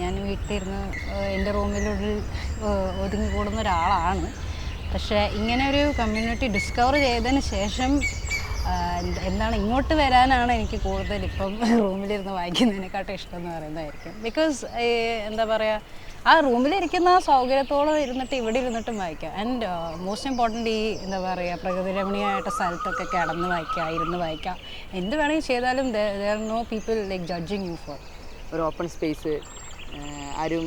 ഞാൻ വീട്ടിലിരുന്ന് എന്റെ റൂമിലുള്ളിൽ ഒതുങ്ങിക്കൂടുന്ന ഒതുങ്ങി കൂടുന്ന ഒരാളാണ്. പക്ഷേ ഇങ്ങനെ ഒരു കമ്മ്യൂണിറ്റി ഡിസ്കവർ ചെയ്തതിന് ശേഷം എന്താണ് ഇങ്ങോട്ട് വരാനാണ് എനിക്ക് കൂടുതൽ ഇപ്പം റൂമിലിരുന്ന് വായിക്കുന്നതിനെക്കാട്ടും ഇഷ്ടം എന്ന് പറയുന്നതായിരിക്കും. ബിക്കോസ് എന്താ പറയുക ആ റൂമിലിരിക്കുന്ന ആ സൗകര്യത്തോടെ ഇരുന്നിട്ട് ഇവിടെ ഇരുന്നിട്ടും വായിക്കാം. ആൻഡ് മോസ്റ്റ് ഇമ്പോർട്ടന്റ് ഈ എന്താ പറയുക പ്രകൃതി രമണീയമായിട്ട് സ്ഥലത്തൊക്കെ കിടന്ന് വായിക്കുക ഇരുന്ന് വായിക്കുക എന്ത് വേണമെങ്കിൽ ചെയ്താലും there no people like judging you for ഒരു ഓപ്പൺ സ്പേസ് ആരും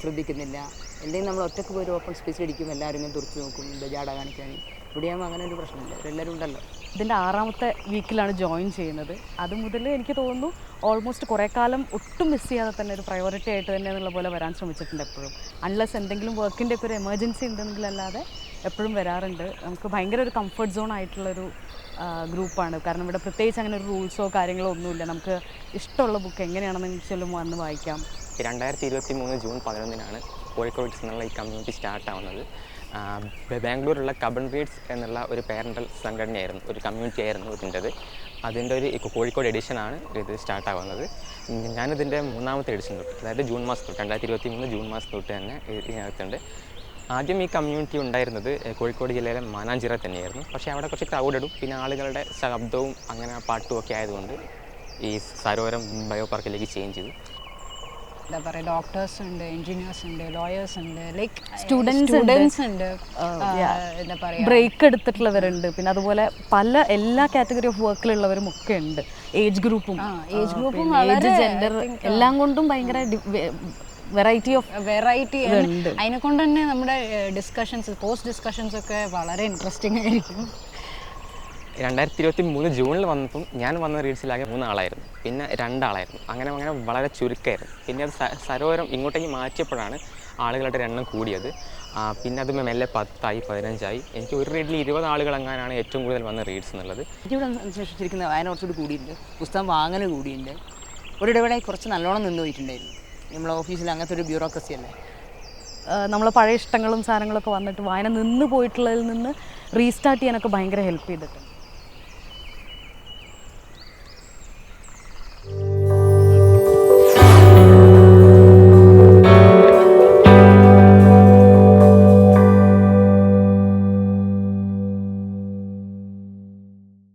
ശ്രദ്ധിക്കുന്നില്ല. എന്തെങ്കിലും നമ്മൾ ഒറ്റയ്ക്ക് പോയി ഒരു ഓപ്പൺ സ്പേസിൽ ഇരിക്കുമ്പോൾ എല്ലാവരും ഇങ്ങനെ തുറച്ച് നോക്കും ബജാട ജാട ഇവിടെയാകുമ്പോൾ അങ്ങനെ ഒരു പ്രശ്നമില്ല എല്ലാവരും ഉണ്ടല്ലോ. ഇതിന്റെ ആറാമത്തെ വീക്കിലാണ് ജോയിൻ ചെയ്യുന്നത്. അത് മുതൽ എനിക്ക് തോന്നുന്നു ഓൾമോസ്റ്റ് കുറേ കാലം ഒട്ടും മിസ് ചെയ്യാതെ തന്നെ ഒരു പ്രയോറിറ്റി ആയിട്ട് തന്നെ എന്നുള്ള പോലെ വരാൻ ശ്രമിച്ചിട്ടുണ്ട് എപ്പോഴും. അൺലെസ് എന്തെങ്കിലും വർക്കിന്റെ ഒക്കെ ഒരു എമർജൻസി ഉണ്ടെങ്കിലല്ലാതെ എപ്പോഴും വരാറുണ്ട്. നമുക്ക് ഭയങ്കര ഒരു കംഫർട്ട് സോൺ ആയിട്ടുള്ളൊരു ഗ്രൂപ്പാണ് കാരണം ഇവിടെ പ്രത്യേകിച്ച് അങ്ങനെ ഒരു റൂൾസോ കാര്യങ്ങളോ ഒന്നുമില്ല. നമുക്ക് ഇഷ്ടമുള്ള ബുക്ക് എങ്ങനെയാണെന്ന് വെച്ചാലും വന്ന് വായിക്കാം. രണ്ടായിരത്തി ഇരുപത്തി മൂന്ന് ജൂൺ പതിനൊന്നിനാണ് കോഴിക്കോട് എന്നുള്ള ഈ കമ്മ്യൂണിറ്റി സ്റ്റാർട്ട് ആവുന്നത്. ആ, ബ- ബാംഗ്ലൂരിലുള്ള കബൺ റീഡ്സ് എന്നുള്ള ഒരു പേരന്റൽ സംഘടനയായിരുന്നു ഒരു കമ്മ്യൂണിറ്റി ആയിരുന്നു ഇതിന്റെത്. അതിന്റെ ഒരു കോഴിക്കോട് എഡിഷനാണ് ഇത് സ്റ്റാർട്ടാവുന്നത് ഞാനിതിന്റെ മൂന്നാമത്തെ എഡിഷൻ തൊട്ട് അതായത് ജൂൺ മാസം തൊട്ട് രണ്ടായിരത്തി ഇരുപത്തി മൂന്ന് ജൂൺ മാസം തൊട്ട് തന്നെ ഇത് ഇതിനകത്തുണ്ട്. ആദ്യം ഈ കമ്മ്യൂണിറ്റി ഉണ്ടായിരുന്നത് കോഴിക്കോട് ജില്ലയിലെ മാനാഞ്ചിറ തന്നെയായിരുന്നു. പക്ഷേ അവിടെ കുറച്ച് ക്രൗഡഡും പിന്നെ ആളുകളുടെ ശബ്ദവും അങ്ങനെ പാട്ടും ഒക്കെ ആയതുകൊണ്ട് ഈ സരോവരം ബയോ പാർക്കിലേക്ക് ചേഞ്ച് ചെയ്തു. എന്താ പറയുക ഡോക്ടേഴ്സ് ഉണ്ട് എഞ്ചിനീയേഴ്സ് ഉണ്ട് ലോയേഴ്സ് ഉണ്ട് ലൈക്ക് സ്റ്റുഡൻസ്. സ്റ്റുഡൻസ് ഉണ്ട്. ആഹ്, എന്താ പറയുക ബ്രേക്ക് എടുത്തിട്ടുള്ളവരുണ്ട്. പിന്നെ അതുപോലെ പല എല്ലാ കാറ്റഗറി ഓഫ് വർക്കിലുള്ളവരും ഒക്കെ ഉണ്ട്. ഏജ് ഗ്രൂപ്പും ആ, ഗ്രൂപ്പും ഏജ് ജെൻഡർ എല്ലാം കൊണ്ടും ഭയങ്കര വെറൈറ്റി ഓഫ് വെറൈറ്റി. അതിനെ കൊണ്ട് തന്നെ നമ്മുടെ ഡിസ്കഷൻസ് പോസ്റ്റ് ഡിസ്കഷൻസ് ഒക്കെ വളരെ ഇൻട്രസ്റ്റിംഗ് ആയിരിക്കും. രണ്ടായിരത്തി ഇരുപത്തി മൂന്ന് ജൂണിൽ വന്നപ്പം ഞാൻ വന്ന റീൽസിലാകെ മൂന്നാളായിരുന്നു. പിന്നെ രണ്ടാളായിരുന്നു. അങ്ങനെ അങ്ങനെ വളരെ ചുരുക്കമായിരുന്നു പിന്നെ അത് സരോവരം ഇങ്ങോട്ടേക്ക് മാറ്റിയപ്പോഴാണ് ആളുകളുടെ എണ്ണം കൂടിയത്. പിന്നെ അത് മെല്ലെ പത്തായി പതിനഞ്ചായി. എനിക്ക് ഒരു റീഡിൽ ഇരുപത് ആളുകൾ എങ്ങാനാണ് ഏറ്റവും കൂടുതൽ വന്ന റീഡ്സ് എന്നുള്ളത്. എനിക്കിവിടെ അനുശേഷിച്ചിരിക്കുന്ന വായന കുറച്ചുകൂടി കൂടിയിട്ടുണ്ട് പുസ്തകം വാങ്ങൽ കൂടിയിട്ടുണ്ട് ഒരിടവേളയിൽ കുറച്ച് നല്ലോണം നിന്ന് പോയിട്ടുണ്ടായിരുന്നു. നമ്മളെ ഓഫീസിൽ അങ്ങനത്തെ ഒരു ബ്യൂറോക്രസി അല്ലേ? നമ്മളെ പഴയ ഇഷ്ടങ്ങളും സാധനങ്ങളൊക്കെ വന്നിട്ട് വായന നിന്ന് പോയിട്ടുള്ളതിൽ നിന്ന് റീസ്റ്റാർട്ട് ചെയ്യാനൊക്കെ ഭയങ്കര ഹെൽപ്പ് ചെയ്തിട്ടുണ്ട്.